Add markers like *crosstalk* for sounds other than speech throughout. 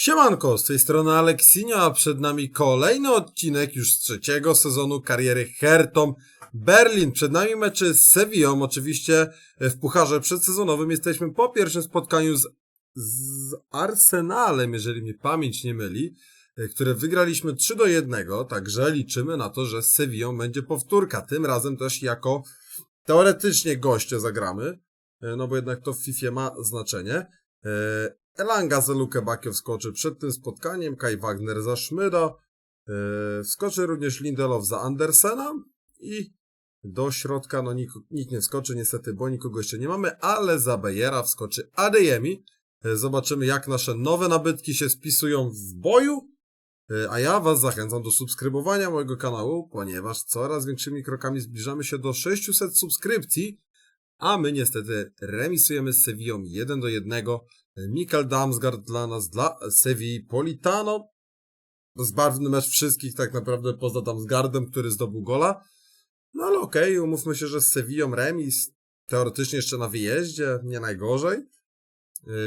Siemanko, z tej strony Aleksinio, a przed nami kolejny odcinek już z trzeciego sezonu kariery Hertom Berlin. Przed nami mecze z Sevillą, oczywiście w pucharze przedsezonowym jesteśmy po pierwszym spotkaniu z, z Arsenalem, jeżeli mnie pamięć nie myli, e, które wygraliśmy 3 do 1, także liczymy na to, że z Sevillą będzie powtórka, tym razem też jako teoretycznie goście zagramy, e, no bo jednak to w FIFA ma znaczenie. E, Elanga za Lukę Bakio wskoczy przed tym spotkaniem, Kai Wagner za Szmyda, yy, wskoczy również Lindelof za Andersena i do środka no nikt, nikt nie wskoczy niestety, bo nikogo jeszcze nie mamy, ale za Bejera wskoczy Adeyemi. Yy, zobaczymy jak nasze nowe nabytki się spisują w boju, yy, a ja was zachęcam do subskrybowania mojego kanału, ponieważ coraz większymi krokami zbliżamy się do 600 subskrypcji, a my niestety remisujemy z Sevillą 1 do 1. Mikael Damsgaard dla nas, dla Sevilla Politano. Zbarwny mecz wszystkich tak naprawdę poza Damsgaardem, który zdobył gola. No ale okej, okay, umówmy się, że z Sevillą remis, teoretycznie jeszcze na wyjeździe, nie najgorzej.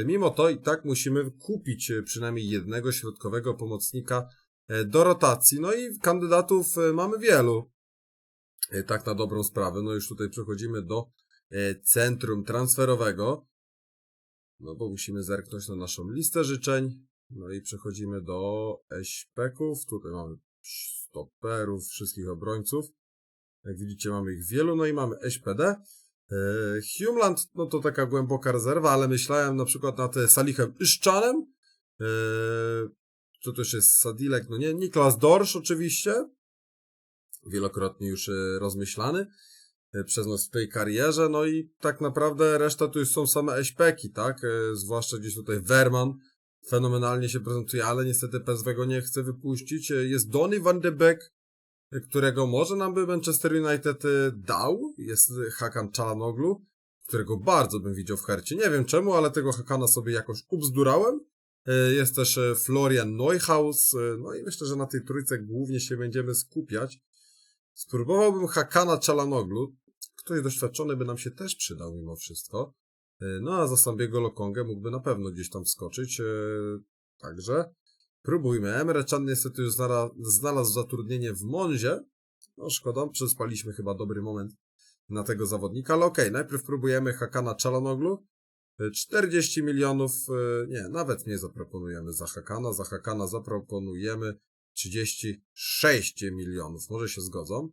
Mimo to i tak musimy kupić przynajmniej jednego środkowego pomocnika do rotacji. No i kandydatów mamy wielu. Tak na dobrą sprawę. No już tutaj przechodzimy do centrum transferowego. No bo musimy zerknąć na naszą listę życzeń. No i przechodzimy do eśpeków. Tutaj mamy stoperów, wszystkich obrońców. Jak widzicie mamy ich wielu, no i mamy SPD. Eee, Humland, no to taka głęboka rezerwa, ale myślałem na przykład nad Salichem Iszczanem. Eee, to też jest Sadilek, no nie, Niklas Dorsz oczywiście. Wielokrotnie już e, rozmyślany. E, przez nas w tej karierze, no i tak naprawdę reszta to już są same eśpeki, tak? E, zwłaszcza gdzieś tutaj Werman fenomenalnie się prezentuje, ale niestety PSW go nie chce wypuścić. E, jest Donny van de Beek, którego może nam by Manchester United dał. Jest Hakan Czalanoglu, którego bardzo bym widział w hercie. Nie wiem czemu, ale tego Hakana sobie jakoś ubzdurałem. Jest też Florian Neuhaus, no i myślę, że na tej trójce głównie się będziemy skupiać. Spróbowałbym Hakana Czalanoglu, ktoś doświadczony by nam się też przydał mimo wszystko. E, no a za Sambiego Lokongę mógłby na pewno gdzieś tam wskoczyć. E, także próbujmy. Emre Can niestety już znalazł zatrudnienie w Monzie. No szkoda, przespaliśmy chyba dobry moment na tego zawodnika, ale okej, okay, najpierw próbujemy Hakana Czalanoglu. 40 e, milionów, nie, nawet nie zaproponujemy za Hakana. Za Hakana zaproponujemy 36 milionów. Może się zgodzą.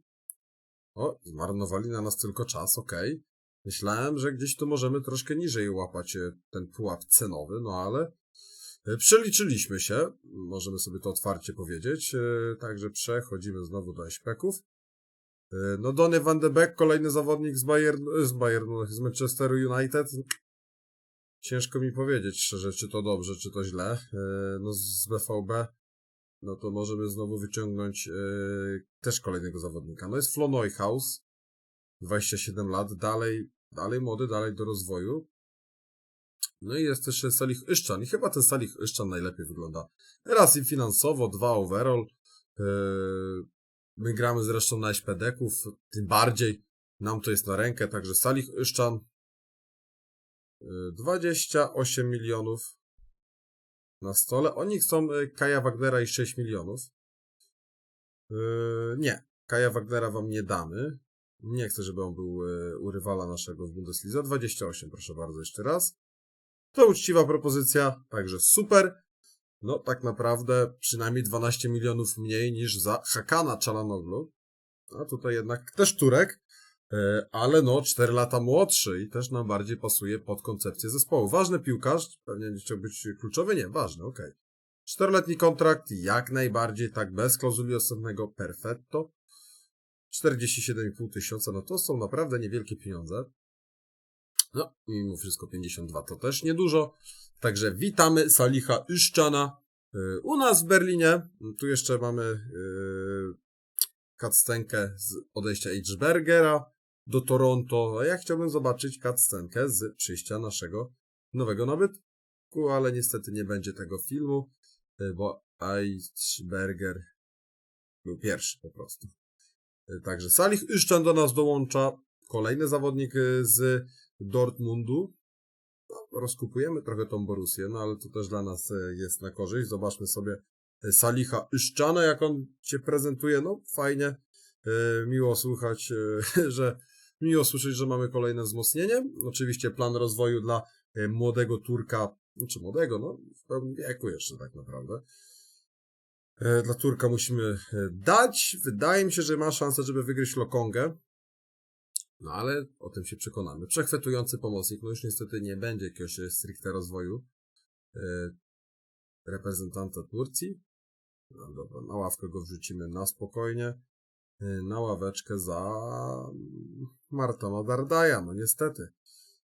O, zmarnowali na nas tylko czas, okej. Okay. Myślałem, że gdzieś tu możemy troszkę niżej łapać e, ten pułap cenowy, no ale e, przeliczyliśmy się, możemy sobie to otwarcie powiedzieć, e, także przechodzimy znowu do eśpeków. No Donny van de Beek, kolejny zawodnik z Bayern, z Bayernu, z Manchesteru United. Ciężko mi powiedzieć szczerze, czy to dobrze, czy to źle. No z BVB no to możemy znowu wyciągnąć yy, też kolejnego zawodnika. No jest Flo Neuhaus, 27 lat, dalej, dalej młody, dalej do rozwoju. No i jest też Salih Yszczan i chyba ten Salih Yszczan najlepiej wygląda. Raz i finansowo, dwa overall. Yy, my gramy zresztą na SPD-ków, tym bardziej nam to jest na rękę, także Salih Yszczan yy, 28 milionów na stole. Oni chcą e, Kaja Wagnera i 6 milionów. Yy, nie, Kaja Wagnera wam nie damy. Nie chcę, żeby on był yy, u rywala naszego w Bundesliga. 28, proszę bardzo, jeszcze raz. To uczciwa propozycja, także super. No, tak naprawdę przynajmniej 12 milionów mniej niż za Hakana Czalanoglu. A tutaj jednak też Turek. E, ale no 4 lata młodszy i też nam bardziej pasuje pod koncepcję zespołu. Ważny piłkarz, pewnie nie chciał być kluczowy, nie, ważny, okej. Okay. Czteroletni kontrakt, jak najbardziej, tak, bez klauzuli osobnego, perfetto. 47,5 tysiąca, no to są naprawdę niewielkie pieniądze. No, mimo wszystko 52 to też niedużo. Także witamy Saliha Yszczana e, u nas w Berlinie. Tu jeszcze mamy yy, cutscenkę z odejścia Edgebergera do Toronto, a ja chciałbym zobaczyć cutscenkę z przyjścia naszego nowego nabytku, ale niestety nie będzie tego filmu, e, bo Eichberger był pierwszy po prostu. E, także Salih Yszczan do nas dołącza, kolejny zawodnik e, z Dortmundu. No, rozkupujemy trochę tą Borusię, no ale to też dla nas jest na korzyść. Zobaczmy sobie Saliha Yszczana, jak on się prezentuje. No, fajnie. Miło słuchać, *laughs* że miło słyszeć, że mamy kolejne wzmocnienie. Oczywiście plan rozwoju dla e, młodego Turka, znaczy młodego, no w pełnym wieku jeszcze tak naprawdę. E, Dla Turka musimy e, dać. Wydaje mi się, że ma szansę, żeby wygryźć Lokongę. No ale o tym się przekonamy. Przechwytujący pomocnik, no już niestety nie będzie jakiegoś stricte rozwoju reprezentanta Turcji. No dobra, na ławkę go wrzucimy na spokojnie. E, Na ławeczkę za Martona Dardaja, no niestety.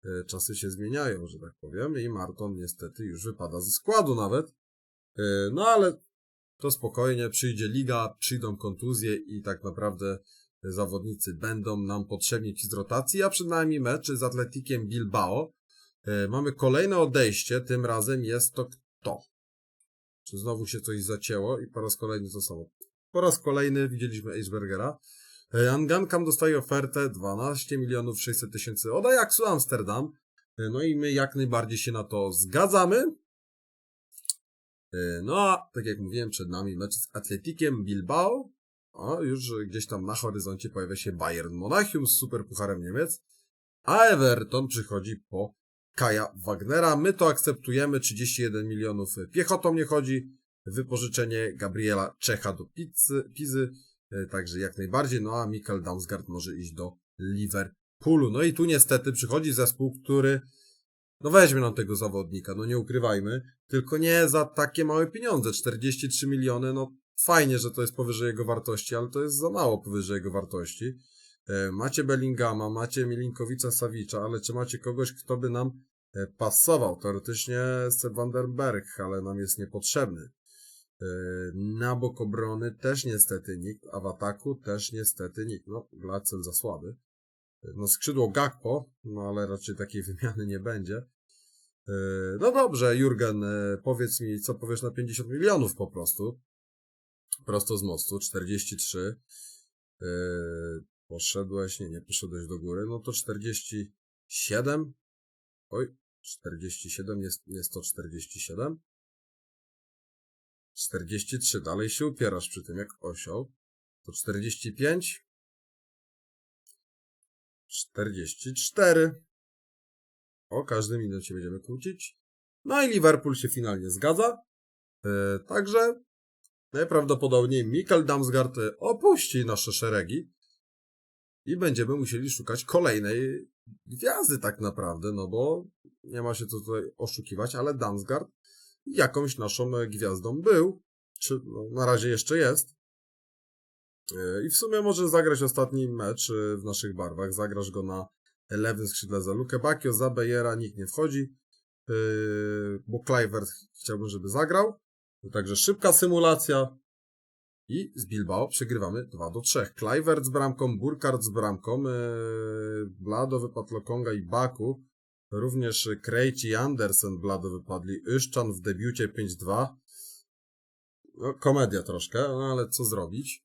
E, Czasy się zmieniają, że tak powiem, i Marton niestety już wypada ze składu nawet. E, No ale to spokojnie, przyjdzie liga, przyjdą kontuzje i tak naprawdę zawodnicy będą nam potrzebni ci z rotacji, a przed nami mecz z Atletikiem Bilbao. Mamy kolejne odejście, tym razem jest to kto? Czy znowu się coś zacięło i po raz kolejny to samo. Po raz kolejny widzieliśmy Eisbergera. Angankam dostaje ofertę 12 milionów 600 tysięcy od Ajaxu Amsterdam. No i my jak najbardziej się na to zgadzamy. No a, tak jak mówiłem, przed nami mecz z Atletikiem Bilbao. O, już gdzieś tam na horyzoncie pojawia się Bayern Monachium z Superpucharem Niemiec. A Everton przychodzi po Kaja Wagnera. My to akceptujemy. 31 milionów piechotą nie chodzi. Wypożyczenie Gabriela Czecha do Pizzy, Pizy. E, Także jak najbardziej. No a Mikael Damsgaard może iść do Liverpoolu. No i tu niestety przychodzi zespół, który no weźmie nam tego zawodnika, no nie ukrywajmy, tylko nie za takie małe pieniądze, 43 miliony, no fajnie, że to jest powyżej jego wartości, ale to jest za mało powyżej jego wartości. E, Macie Bellingama, macie Milinkowica Sawicza, ale czy macie kogoś, kto by nam e, pasował? Teoretycznie Seb van der Berg, ale nam jest niepotrzebny. E, Na bok obrony też niestety nikt, a w ataku też niestety nikt. No, Glacel za słaby. No skrzydło Gakpo, no ale raczej takiej *laughs* wymiany nie będzie. E, No dobrze, Jurgen, e, powiedz mi, co powiesz na 50 milionów po prostu. Prosto z mostu, 43. E, Poszedłeś, nie, nie poszedłeś do góry, no to 47. Oj, 47, jest, jest to 47. 43, dalej się upierasz przy tym jak osioł. To 45. 44. O każdym minucie będziemy kłócić. No i Liverpool się finalnie zgadza. E, także najprawdopodobniej Mikael Damsgaard e, opuści nasze szeregi i będziemy musieli szukać kolejnej gwiazdy tak naprawdę, no bo nie ma się co tutaj oszukiwać, ale Damsgaard jakąś naszą e, gwiazdą był, czy no, na razie jeszcze jest. E, I w sumie może zagrać ostatni mecz e, w naszych barwach. Zagrasz go na lewym skrzydle za Lukę Bakio, za Bejera nikt nie wchodzi, bo Kluivert chciałbym, żeby zagrał. Także szybka symulacja i z Bilbao przegrywamy 2 do 3. Kluivert z bramką, Burkhardt z bramką, Blado wypadł Lokonga i Baku. Również Krejci i Andersen Blado wypadli. Yszczan w debiucie 5-2. No, komedia troszkę, no ale co zrobić?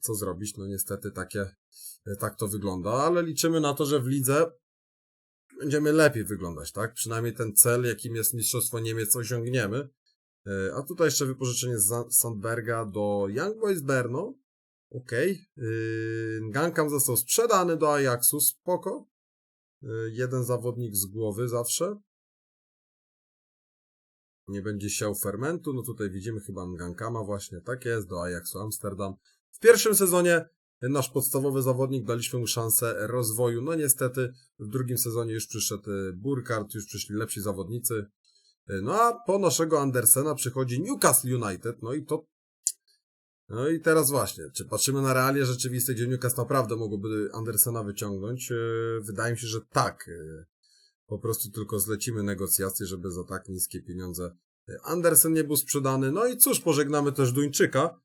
Co zrobić? No niestety takie, e, tak to wygląda, ale liczymy na to, że w lidze będziemy lepiej wyglądać, tak? Przynajmniej ten cel, jakim jest Mistrzostwo Niemiec, osiągniemy. E, A tutaj jeszcze wypożyczenie z Sandberga do Young Boys Berno. Okej. Okay. Gankam został sprzedany do Ajaxu, spoko. E, Jeden zawodnik z głowy zawsze. Nie będzie siał fermentu. No tutaj widzimy chyba Ngankama właśnie. Tak jest, do Ajaxu Amsterdam. W pierwszym sezonie nasz podstawowy zawodnik daliśmy mu szansę rozwoju. No niestety w drugim sezonie już przyszedł e, Burkhardt, już przyszli lepsi zawodnicy. E, No a po naszego Andersena przychodzi Newcastle United. No i to no i teraz właśnie, czy patrzymy na realia rzeczywiste, gdzie Newcastle naprawdę mogłoby Andersena wyciągnąć? E, Wydaje mi się, że tak. E, Po prostu tylko zlecimy negocjacje, żeby za tak niskie pieniądze e, Andersen nie był sprzedany. No i cóż, pożegnamy też Duńczyka.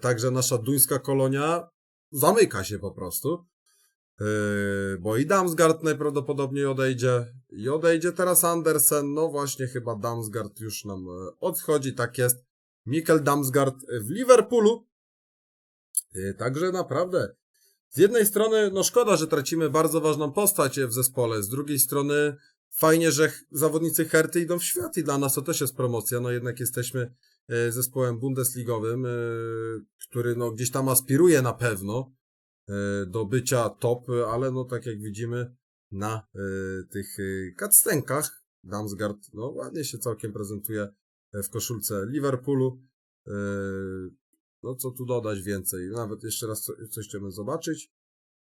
Także nasza duńska kolonia zamyka się po prostu. Bo i Damsgaard najprawdopodobniej odejdzie. I odejdzie teraz Andersen. No właśnie, chyba Damsgaard już nam odchodzi, tak jest. Mikkel Damsgaard w Liverpoolu. E, Także naprawdę. Z jednej strony, no szkoda, że tracimy bardzo ważną postać w zespole. Z drugiej strony, fajnie, że zawodnicy Herty idą w świat i dla nas to też jest promocja, no jednak jesteśmy e, zespołem bundesligowym, e, który no gdzieś tam aspiruje na pewno do bycia top, ale no tak jak widzimy na tych cutscenkach Damsgaard no ładnie się całkiem prezentuje w koszulce Liverpoolu. E, No co tu dodać więcej? Nawet jeszcze raz co- coś chciałbym zobaczyć.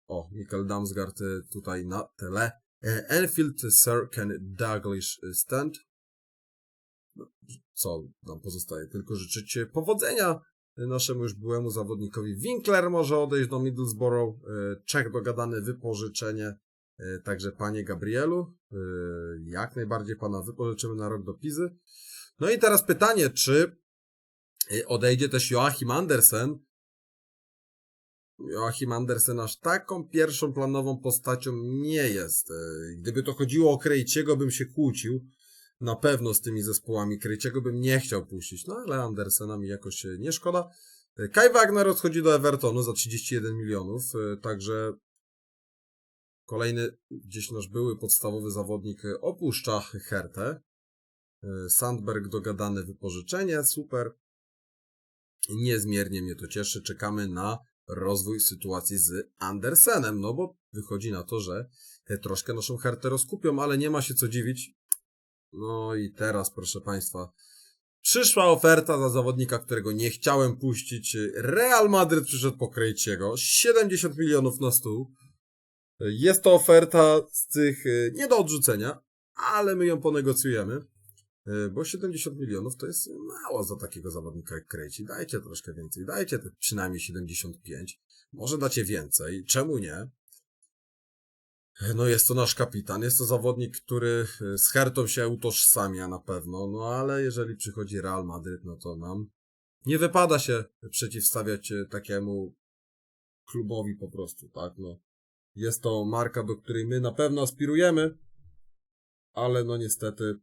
O, Michael Damsgaard e, tutaj na tele. E, Enfield Sir Ken Douglas Stand. No, Co nam pozostaje? Tylko życzyć powodzenia naszemu już byłemu zawodnikowi. Winkler może odejść do Middlesbrough. E, Czech dogadane wypożyczenie. E, Także panie Gabrielu, e, jak najbardziej pana wypożyczymy na rok do Pizy. No i teraz pytanie, czy e, odejdzie też Joachim Andersen? Joachim Andersen aż taką pierwszą planową postacią nie jest. E, Gdyby to chodziło o Krejciego, bym się kłócił. Na pewno z tymi zespołami Krejciego bym nie chciał puścić, no ale Andersena mi jakoś e, nie szkoda. Kai Wagner odchodzi do Evertonu za 31 milionów, także kolejny gdzieś nasz były podstawowy zawodnik opuszcza Hertę. E, Sandberg dogadane wypożyczenie, super. Niezmiernie mnie to cieszy. Czekamy na rozwój sytuacji z Andersenem, no bo wychodzi na to, że troszkę naszą Hertę rozkupią, ale nie ma się co dziwić. No i teraz, proszę Państwa, przyszła oferta za zawodnika, którego nie chciałem puścić. Real Madryt przyszedł po Krejciego. 70 milionów na stół. Jest to oferta z tych e, nie do odrzucenia, ale my ją ponegocjujemy. E, Bo 70 milionów to jest mało za takiego zawodnika jak Krejci. Dajcie troszkę więcej, dajcie te przynajmniej 75. Może dacie więcej, czemu nie? E, No jest to nasz kapitan, jest to zawodnik, który e, z Hertą się utożsamia na pewno, no ale jeżeli przychodzi Real Madryt, no to nam nie wypada się przeciwstawiać takiemu klubowi po prostu, tak, no. Jest to marka, do której my na pewno aspirujemy, ale no niestety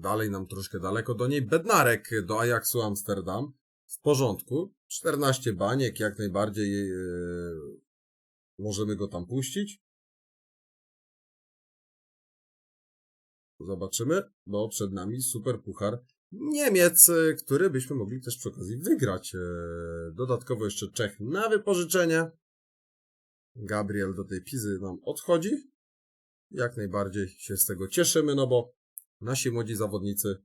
dalej nam troszkę daleko do niej. Bednarek do Ajaxu Amsterdam. W porządku. 14 baniek, jak najbardziej e, możemy go tam puścić. Zobaczymy, bo przed nami super puchar Niemiec, e, który byśmy mogli też przy okazji wygrać. E, Dodatkowo jeszcze Czech na wypożyczenie. Gabriel do tej Pizy nam odchodzi. Jak najbardziej się z tego cieszymy, no bo nasi młodzi zawodnicy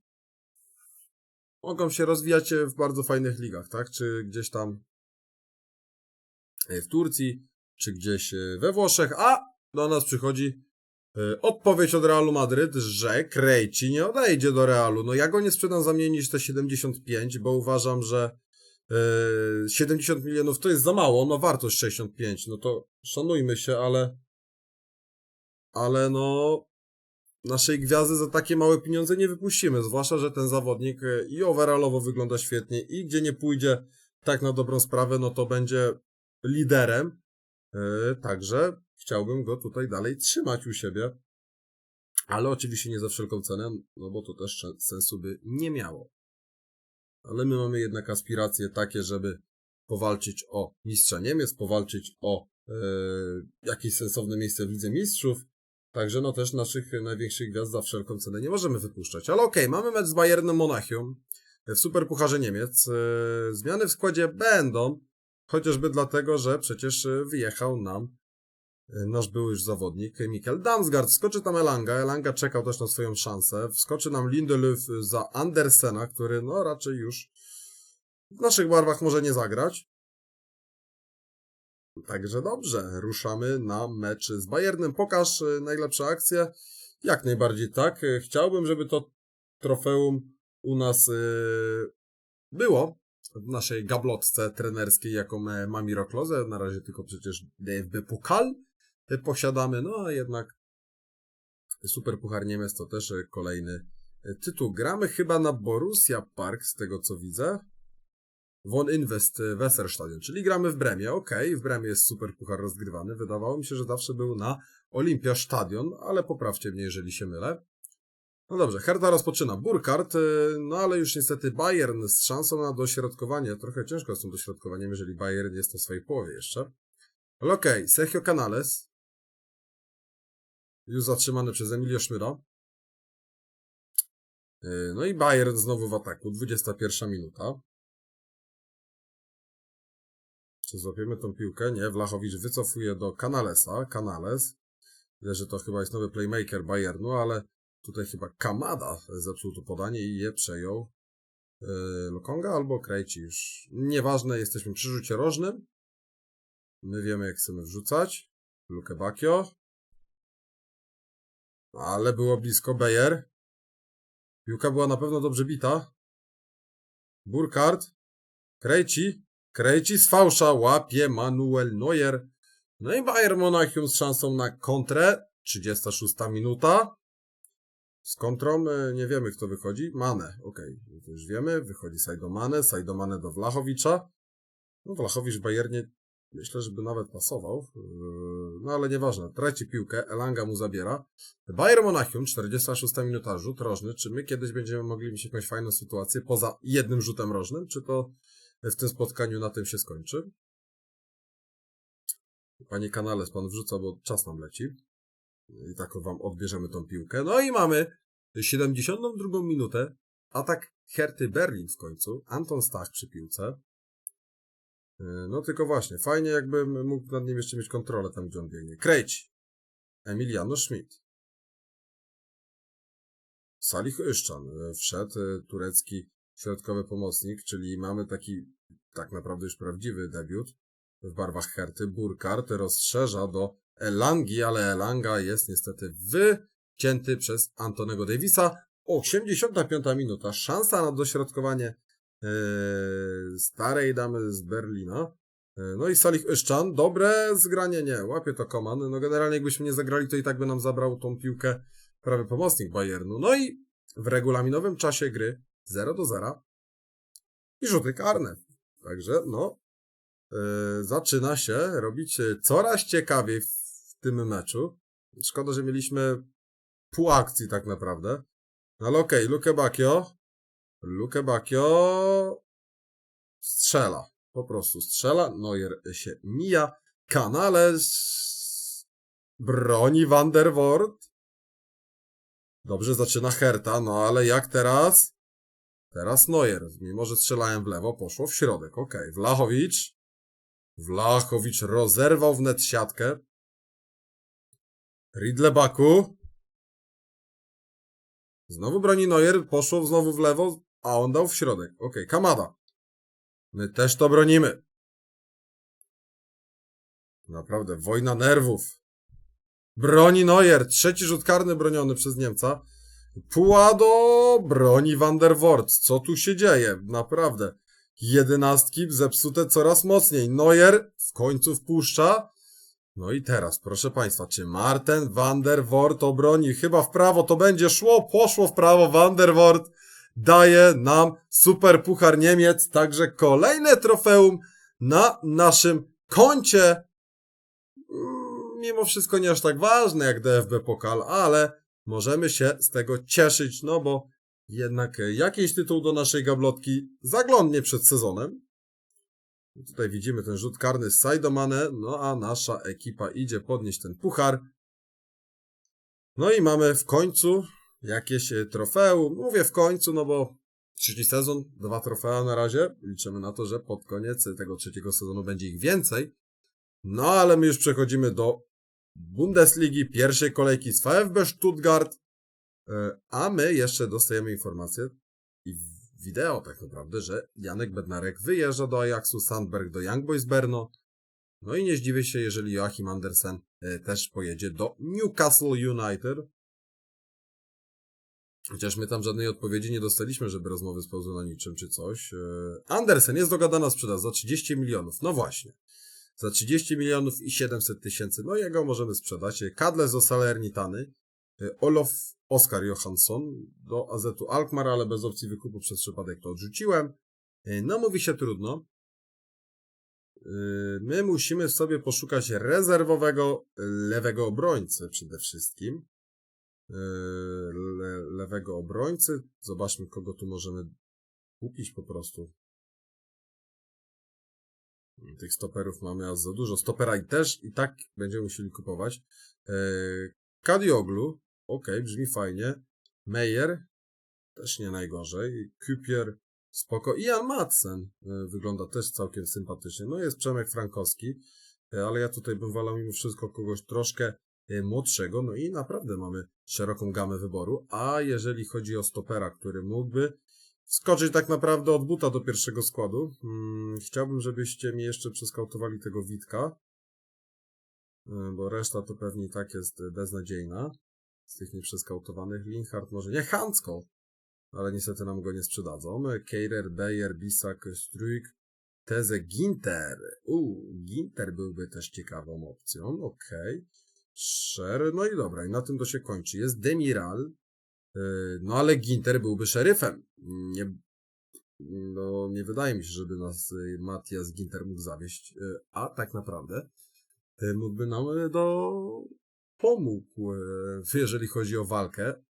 mogą się rozwijać w bardzo fajnych ligach, tak? Czy gdzieś tam w Turcji, czy gdzieś we Włoszech, a do nas przychodzi e, odpowiedź od Realu Madryt, że Krejci nie odejdzie do Realu. No ja go nie sprzedam za mniej niż te 75, bo uważam, że e, 70 milionów to jest za mało, no wartość 65, no to szanujmy się, ale ale no naszej gwiazdy za takie małe pieniądze nie wypuścimy, zwłaszcza, że ten zawodnik e, i overallowo wygląda świetnie i gdzie nie pójdzie tak na dobrą sprawę, no to będzie liderem, E, także chciałbym go tutaj dalej trzymać u siebie, ale oczywiście nie za wszelką cenę, no bo to też sensu by nie miało. Ale my mamy jednak aspiracje takie, żeby powalczyć o mistrza Niemiec, powalczyć o e, jakieś sensowne miejsce w Lidze Mistrzów, Także no też naszych największych gwiazd za wszelką cenę nie możemy wypuszczać. Ale okej, mamy mecz z Bayernem Monachium w Superpucharze Niemiec. E, Zmiany w składzie będą, chociażby dlatego, że przecież e, wyjechał nam e, nasz były już zawodnik Mikkel Damsgaard. Skoczy tam Elanga. Elanga czekał też na swoją szansę. Wskoczy nam Lindelöf za Andersena, który no raczej już w naszych barwach może nie zagrać. Także dobrze, ruszamy na mecz z Bayernem. Pokaż e, najlepsze akcje. Jak najbardziej tak. Chciałbym, żeby to trofeum u nas e, było w naszej gablotce trenerskiej, jaką e, ma Miroklose. Na razie tylko przecież DFB Pokal e, posiadamy, no a jednak Super Puchar Niemiec to też kolejny tytuł. Gramy chyba na Borussia Park, z tego co widzę. Von Invest e, Weserstadion, czyli gramy w Bremie. Okej, w Bremie jest super puchar rozgrywany. Wydawało mi się, że zawsze był na Olimpia Stadion, ale poprawcie mnie, jeżeli się mylę. No dobrze, Hertha rozpoczyna. Burkhardt, e, no ale już niestety Bayern z szansą na dośrodkowanie. Trochę ciężko z tym dośrodkowaniem, jeżeli Bayern jest na swojej połowie jeszcze. Ale okej, Sergio Canales. Już zatrzymany przez Emilio Szmyra. Yy, No i Bayern znowu w ataku. 21 minuta. Czy złapiemy tą piłkę? Nie. Wlachowicz wycofuje do Canalesa. Canales. Widzę, że to chyba jest nowy playmaker Bayernu, ale tutaj chyba Kamada zepsuł to podanie i je przejął. Yy, Lokonga albo Krejci już. Nieważne, jesteśmy przy rzucie rożnym. My wiemy, jak chcemy wrzucać. Luke Bakio. Ale było blisko. Beyer. Piłka była na pewno dobrze bita. Burkhardt. Krejci. Krejci z fałsza łapie Manuel Neuer. No i Bayern Monachium z szansą na kontrę. 36 minuta. Z kontrą e, nie wiemy, kto wychodzi. Mane, okej, no to już wiemy. Wychodzi Sajdo Mane, Sajdo Mane do Wlachowicza. No Wlachowicz w Bayernie myślę, żeby nawet pasował. Yy, No ale nieważne. Traci piłkę, Elanga mu zabiera. Bayern Monachium, 46 minuta, rzut rożny. Czy my kiedyś będziemy mogli mieć jakąś fajną sytuację poza jednym rzutem rożnym? Czy to w tym spotkaniu na tym się skończy? Panie kanale, pan wrzuca, bo czas nam leci. I tak wam odbierzemy tą piłkę. No i mamy 72 minutę. Atak Herty Berlin w końcu. Anton Stach przy piłce. Yy, No tylko właśnie, fajnie jakbym mógł nad nim jeszcze mieć kontrolę tam, gdzie on biegnie. Emiliano Schmidt. Salih Yszczan. Yy, Wszedł yy, turecki środkowy pomocnik, czyli mamy taki tak naprawdę już prawdziwy debiut w barwach Herty. Burkhardt rozszerza do Elangi, ale Elanga jest niestety wycięty przez Antonego Davisa. 85 minuta. Szansa na dośrodkowanie e, starej damy z Berlina. E, No i Salih Yszczan. Dobre zgranie, nie. Łapie to Koman. No generalnie jakbyśmy nie zagrali, to i tak by nam zabrał tą piłkę prawy pomocnik Bayernu. No i w regulaminowym czasie gry 0 do 0 i rzuty karne. Także no, e, zaczyna się robić e, coraz ciekawiej w, w tym meczu. Szkoda, że mieliśmy pół akcji tak naprawdę. No ale okej, Luke Bakio. Luke Bakio strzela. Po prostu strzela. Neuer się mija. Canales broni Van der. Dobrze zaczyna Herta, no ale jak teraz? Teraz Neuer. Mimo, że strzelałem w lewo, poszło w środek. Okej, Wlachowicz. Wlachowicz rozerwał wnet siatkę. Ridlebaku. Znowu broni Neuer, poszło znowu w lewo, a on dał w środek. Okej, Kamada. My też to bronimy. Naprawdę, wojna nerwów. Broni Neuer, trzeci rzut karny broniony przez Niemca. Pułado broni Van der Voort. Co tu się dzieje? Naprawdę. Jedenastki zepsute coraz mocniej. Neuer w końcu wpuszcza. No i teraz, proszę Państwa, czy Marten van der Voort obroni? Chyba w prawo to będzie szło, poszło w prawo. Van der Voort daje nam super puchar Niemiec, także kolejne trofeum na naszym koncie. Mimo wszystko nie aż tak ważne jak DFB Pokal, ale możemy się z tego cieszyć, no bo jednak e, jakiś tytuł do naszej gablotki zaglądnie przed sezonem. Tutaj widzimy ten rzut karny z Saidomane, no a nasza ekipa idzie podnieść ten puchar. No i mamy w końcu jakieś e, trofeum. Mówię w końcu, no bo trzeci sezon, dwa trofea na razie. Liczymy na to, że pod koniec tego trzeciego sezonu będzie ich więcej. No ale my już przechodzimy do Bundesligi, pierwszej kolejki z VfB Stuttgart. E, A my jeszcze dostajemy informację i wideo tak naprawdę, że Janek Bednarek wyjeżdża do Ajaxu, Sandberg do Young Boys Berno. No i nie zdziwię się, jeżeli Joachim Andersen e, też pojedzie do Newcastle United. Chociaż my tam żadnej odpowiedzi nie dostaliśmy, żeby rozmowy spełzły na niczym czy coś. E, Andersen jest dogadana sprzedaż za 30 milionów. No właśnie. Za 30 milionów i 700 tysięcy. No jego możemy sprzedać. Kadle z Salernitany. E, Olof Oskar Johansson do AZ-u Alkmaar, ale bez opcji wykupu przez przypadek to odrzuciłem. E, No mówi się trudno. E, My musimy sobie poszukać rezerwowego lewego obrońcy przede wszystkim. Le, lewego obrońcy. Zobaczmy, kogo tu możemy kupić po prostu. Tych stoperów mamy aż za dużo. Stopera i też i tak będziemy musieli kupować. Kadioglu, okej, brzmi fajnie. Meyer, też nie najgorzej. Kupier, spoko. Ian Madsen y, wygląda też całkiem sympatycznie. No jest Przemek Frankowski, y, ale ja tutaj bym wolał mimo wszystko kogoś troszkę y, młodszego. No i naprawdę mamy szeroką gamę wyboru. A jeżeli chodzi o stopera, który mógłby skoczyć tak naprawdę od buta do pierwszego składu, mm, chciałbym, żebyście mi jeszcze przeskautowali tego Witka, bo reszta to pewnie tak jest beznadziejna z tych nieprzeskautowanych. Linhart może nie, Hansko, ale niestety nam go nie sprzedadzą. Keirer, Beyer, Bisak, Struik, Teze, Ginter. Uuu, Ginter byłby też ciekawą opcją, okej. Sher, no i dobra, i na tym to się kończy. Jest Demiral, yy, no ale Ginter byłby szeryfem. Nie, no nie wydaje mi się, żeby nas y, Matias Ginter mógł zawieść, yy, a tak naprawdę y, mógłby nam y, do pomógł, e, jeżeli chodzi o walkę.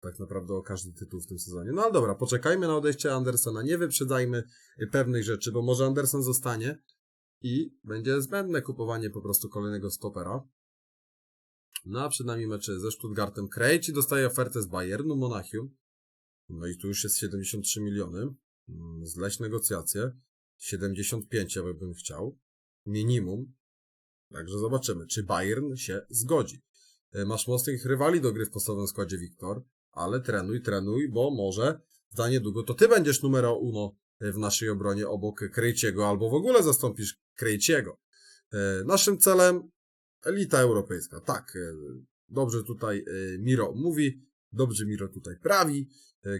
Tak naprawdę o każdy tytuł w tym sezonie. No ale dobra, poczekajmy na odejście Andersona. Nie wyprzedzajmy pewnej rzeczy, bo może Anderson zostanie i będzie zbędne kupowanie po prostu kolejnego stopera. No a przed nami mecze ze Stuttgartem. Krejci dostaje ofertę z Bayernu Monachium. No i tu już jest 73 miliony. Mm, Zleś negocjacje. 75 ja bym chciał. Minimum. Także zobaczymy, czy Bayern się zgodzi. E, Masz mocnych rywali do gry w podstawowym składzie, Wiktor, ale trenuj, trenuj, bo może za niedługo to ty będziesz numero uno e, w naszej obronie obok Krejciego, albo w ogóle zastąpisz Krejciego. E, Naszym celem elita europejska. Tak, dobrze tutaj Miro mówi, dobrze Miro tutaj prawi.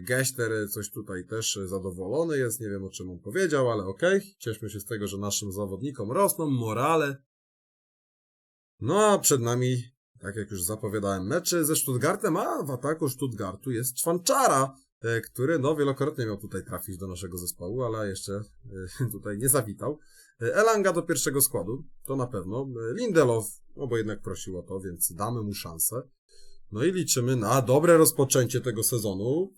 Gester coś tutaj też zadowolony jest, nie wiem o czym on powiedział, ale okej. Cieszmy się z tego, że naszym zawodnikom rosną morale, no a przed nami, tak jak już zapowiadałem, mecze ze Stuttgartem, a w ataku Stuttgartu jest Czwanczara, e, który no wielokrotnie miał tutaj trafić do naszego zespołu, ale jeszcze e, *laughs* tutaj nie zawitał. E, Elanga do pierwszego składu, to na pewno. Lindelof, no bo jednak prosił o to, więc damy mu szansę. No i liczymy na dobre rozpoczęcie tego sezonu.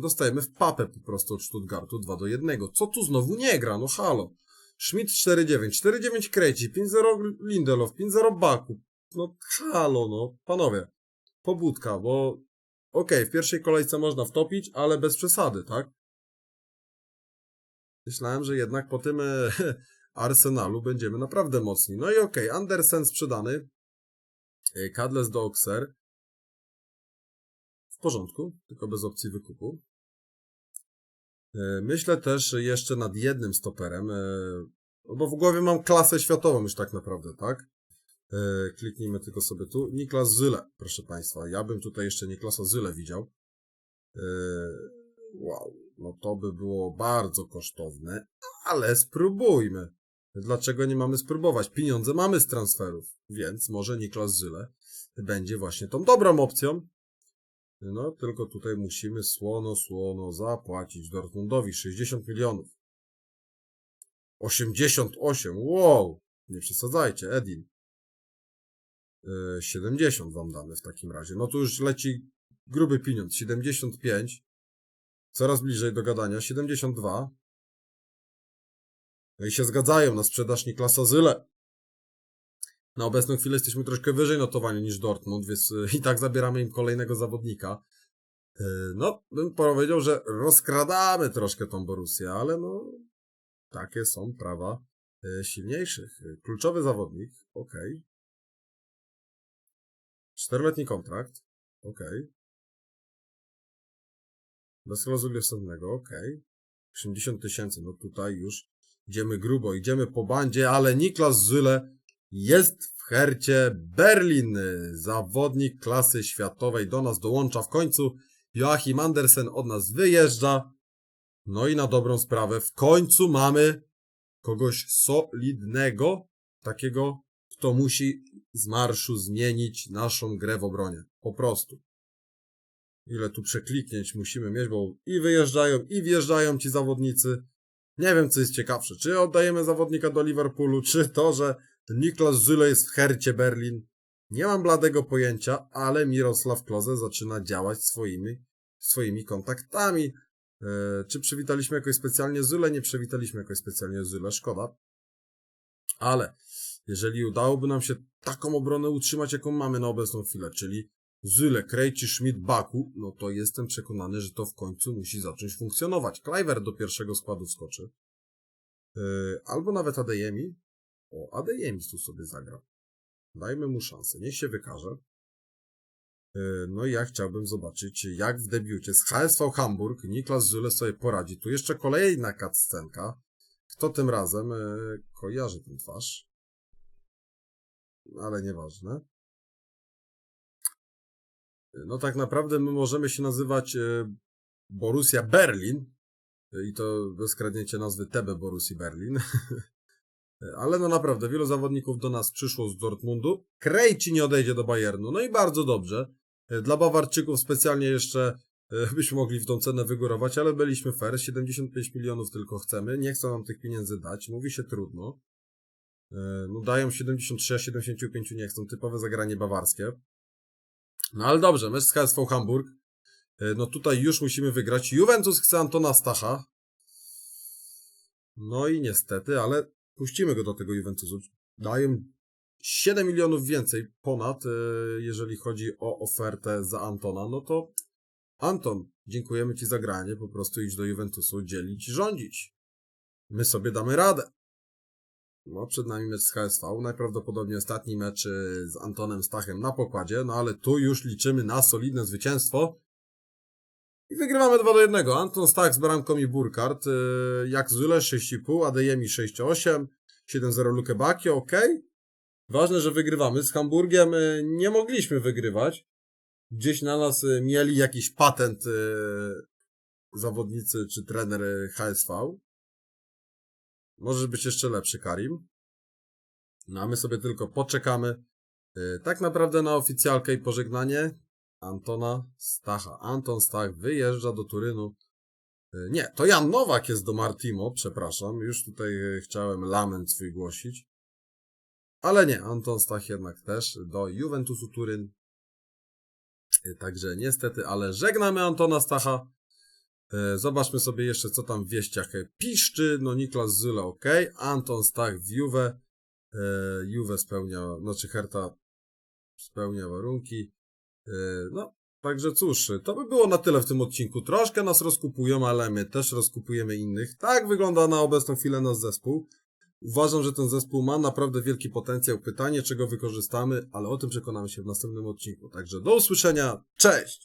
Dostajemy w papę po prostu od Stuttgartu 2 do 1. Co tu znowu nie gra? No halo. Schmidt 4-9, 4-9 Kreci, 5-0 Lindelof, 5-0 Baku. No halo, no, panowie. Pobudka, bo okej, w pierwszej kolejce można wtopić, ale bez przesady, tak? Myślałem, że jednak po tym e, *laughs* Arsenalu będziemy naprawdę mocni. No i okej, Andersen sprzedany. E, Kadles do Oxer. W porządku, tylko bez opcji wykupu. E, Myślę też jeszcze nad jednym stoperem, e, no bo w głowie mam klasę światową już tak naprawdę, tak? E, Kliknijmy tylko sobie tu. Niklas Zyle, proszę Państwa. Ja bym tutaj jeszcze Niklasa Zyle widział. Wow, no to by było bardzo kosztowne, ale spróbujmy. Dlaczego nie mamy spróbować? Pieniądze mamy z transferów, więc może Niklas Zyle będzie właśnie tą dobrą opcją. No, tylko tutaj musimy słono, słono zapłacić Dortmundowi 60 milionów. 88, wow! Nie przesadzajcie, Edin. E, 70 wam damy w takim razie. No tu już leci gruby pieniądz. 75. Coraz bliżej do gadania. 72. No i się zgadzają na sprzedaż Niklasa Zyle. Na obecną chwilę jesteśmy troszkę wyżej notowani niż Dortmund, więc y, i tak zabieramy im kolejnego zawodnika. Y, No, bym powiedział, że rozkradamy troszkę tą Borussię, ale no, takie są prawa y, silniejszych. Kluczowy zawodnik, ok. Czteroletni kontrakt, ok. Bez klauzuli wstępnego, ok. 80 tysięcy, no tutaj już idziemy grubo, idziemy po bandzie, ale Niklas Zyle jest w Hercie Berlin. Zawodnik klasy światowej do nas dołącza w końcu. Joachim Andersen od nas wyjeżdża. No i na dobrą sprawę w końcu mamy kogoś solidnego, takiego, kto musi z marszu zmienić naszą grę w obronie. Po prostu. Ile tu przekliknięć musimy mieć, bo i wyjeżdżają, i wjeżdżają ci zawodnicy. Nie wiem, co jest ciekawsze. Czy oddajemy zawodnika do Liverpoolu, czy to, że Niklas Zule jest w Hercie Berlin. Nie mam bladego pojęcia, ale Mirosław Kloze zaczyna działać swoimi, swoimi kontaktami. E, czy przywitaliśmy jakoś specjalnie Zule? Nie przywitaliśmy jakoś specjalnie Zule, szkoda. Ale jeżeli udałoby nam się taką obronę utrzymać, jaką mamy na obecną chwilę, czyli Zyle, Krejci, Schmidt, Baku, no to jestem przekonany, że to w końcu musi zacząć funkcjonować. Kluivert do pierwszego składu wskoczy. Yy, albo nawet Adeyemi. O, Adeyemi tu sobie zagra. Dajmy mu szansę, niech się wykaże. Yy, No i ja chciałbym zobaczyć, jak w debiucie z HSV Hamburg Niklas Zule sobie poradzi. Tu jeszcze kolejna cutscenka. Kto tym razem yy, kojarzy tę twarz? Ale nieważne. No tak naprawdę my możemy się nazywać e, Borussia Berlin e, i to bez nazwy TB Borussii Berlin. *laughs* Ale no naprawdę, wielu zawodników do nas przyszło z Dortmundu. Krejci nie odejdzie do Bayernu, no i bardzo dobrze. E, Dla Bawarczyków specjalnie jeszcze e, *laughs* byśmy mogli w tą cenę wygórować, ale byliśmy fair, 75 milionów tylko chcemy, nie chcą nam tych pieniędzy dać, mówi się trudno. E, No dają 73, a 75 nie chcą, typowe zagranie bawarskie. No ale dobrze, mecz z HSV Hamburg. No tutaj już musimy wygrać. Juventus chce Antona Stacha. No i niestety, ale puścimy go do tego Juventusu. Dają 7 milionów więcej ponad, e, jeżeli chodzi o ofertę za Antona. No to Anton, dziękujemy Ci za granie. Po prostu idź do Juventusu, dzielić rządzić. My sobie damy radę. No, przed nami mecz z HSV. Najprawdopodobniej ostatni mecz y, z Antonem Stachem na pokładzie, no ale tu już liczymy na solidne zwycięstwo. I wygrywamy 2 do 1. Anton Stach z bramką i Burkhardt. y, Jak Zule 6,5, Adeyemi 6,8, 7-0 Luke Bakio, ok. Ważne, że wygrywamy. Z Hamburgiem y, nie mogliśmy wygrywać. Gdzieś na nas y, mieli jakiś patent zawodnicy czy trener HSV. Może być jeszcze lepszy Karim. No a my sobie tylko poczekamy. Tak naprawdę na oficjalkę i pożegnanie Antona Stacha. Anton Stach wyjeżdża do Turynu. Yy, nie, to Jan Nowak jest do Martimo, przepraszam. Już tutaj yy, chciałem lament swój głosić. Ale nie, Anton Stach jednak też do Juventusu Turyn. Yy, Także niestety, ale żegnamy Antona Stacha. E, Zobaczmy sobie jeszcze, co tam w wieściach e, piszczy. No, Niklas Zyle, ok. Anton Stach w Juve. E, Juve spełnia, znaczy Herta spełnia warunki. E, No, także cóż, to by było na tyle w tym odcinku. Troszkę nas rozkupują, ale my też rozkupujemy innych. Tak wygląda na obecną chwilę nasz zespół. Uważam, że ten zespół ma naprawdę wielki potencjał. Pytanie, czego wykorzystamy, ale o tym przekonamy się w następnym odcinku. Także do usłyszenia. Cześć!